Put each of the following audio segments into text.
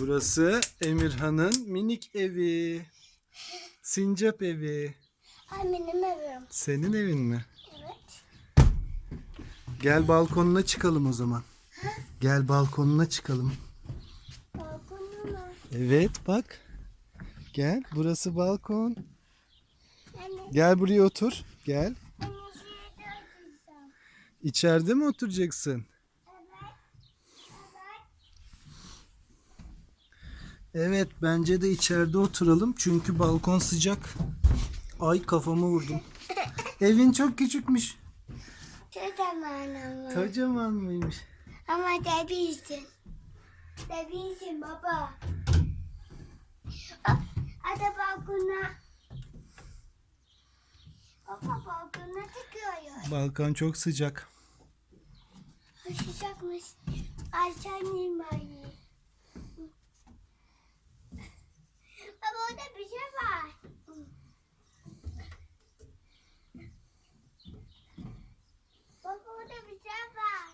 Burası Emirhan'ın minik evi. Sincap evi. Benim evim. Senin evin mi? Evet. Gel balkonuna çıkalım o zaman. Gel balkonuna çıkalım. Balkonum mu? Evet bak. Gel burası balkon. Anne, Gel buraya otur. Gel. anne. İçeride mi oturacaksın? Evet. Evet. Evet bence de içeride oturalım çünkü balkon sıcak. Ay kafamı vurdum. Evin çok küçükmüş. Kocaman ama. Kocaman mıymış? Ama debilsin. Debilsin baba. Hadi balkona. Baba balkona çıkıyoruz. Balkon çok sıcak. Sıcakmış. Açayım bari. Baba orada bir şey var. Baba orada bir şey var.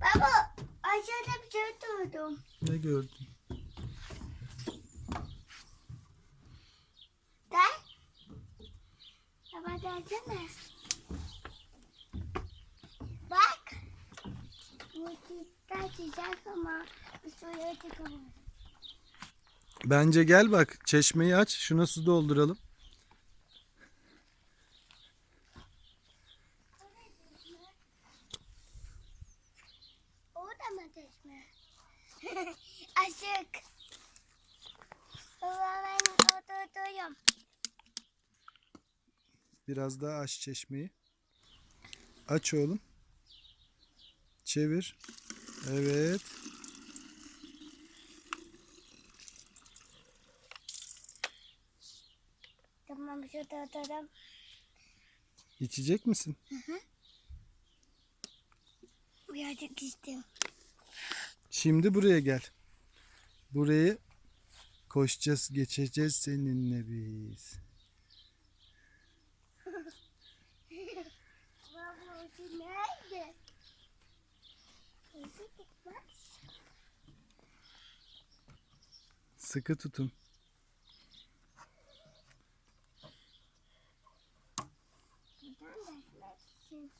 Baba aşağıda bir şey duydum. Ne gördün? Gel. Baba gelsene. Bak. Bu cidden sıcak ama suya çıkamaz. Bence gel bak çeşmeyi aç şuna su dolduralım. çeşme? Aşık. Baba ben oturdum. Biraz daha aç çeşmeyi. Aç oğlum. Çevir. Evet. Tamam şurada oturdum. İçecek misin? Birazcık istiyorum. Şimdi buraya gel. Burayı koşacağız, geçeceğiz seninle biz. Sıkı tutun. İçin.